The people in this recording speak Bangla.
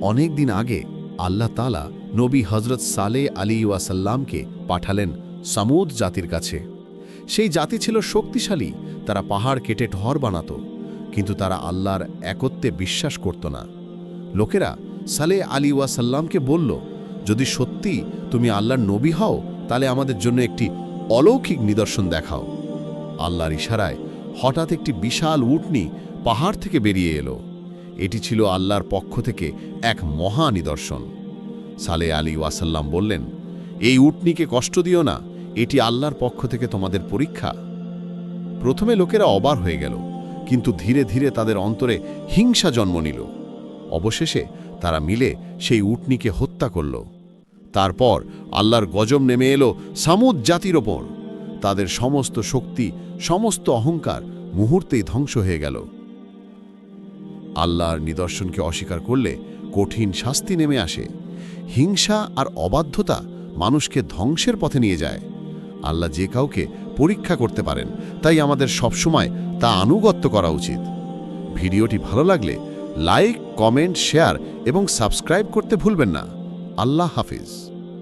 অনেক দিন আগে আল্লাহ তালা নবী হজরত সালে আলী ওয়াসাল্লামকে পাঠালেন সামুদ জাতির কাছে। সেই জাতি ছিল শক্তিশালী, তারা পাহাড় কেটে ঢর বানাত, কিন্তু তারা আল্লাহর একত্বে বিশ্বাস করত না। লোকেরা সালে আলী ওয়াসাল্লামকে বলল, যদি সত্যি তুমি আল্লাহর নবী হও, তাহলে আমাদের জন্য একটি অলৌকিক নিদর্শন দেখাও। আল্লাহর ইশারায় হঠাৎ একটি বিশাল উটনি পাহাড় থেকে বেরিয়ে এলো। এটি ছিল আল্লাহর পক্ষ থেকে এক মহা নিদর্শন। সালে আলী ওয়াসাল্লাম বললেন, এই উটনিকে কষ্ট দিও না, এটি আল্লাহর পক্ষ থেকে তোমাদের পরীক্ষা। প্রথমে লোকেরা অবার হয়ে গেল, কিন্তু ধীরে ধীরে তাদের অন্তরে হিংসা জন্ম নিল। অবশেষে তারা মিলে সেই উটনিকে হত্যা করল। তারপর আল্লাহর গজম নেমে এলো সামুদ জাতির ওপর। তাদের সমস্ত শক্তি, সমস্ত অহংকার মুহূর্তেই ধ্বংস হয়ে গেল। আল্লাহর নিদর্শনকে অস্বীকার করলে কঠিন শাস্তি নেমে আসে। হিংসা আর অবাধ্যতা মানুষকে ধ্বংসের পথে নিয়ে যায়। আল্লাহ যে কাউকে পরীক্ষা করতে পারেন, তাই আমাদের সবসময় তা আনুগত্য করা উচিত। ভিডিওটি ভালো লাগলে লাইক, কমেন্ট, শেয়ার এবং সাবস্ক্রাইব করতে ভুলবেন না। আল্লাহ হাফিজ।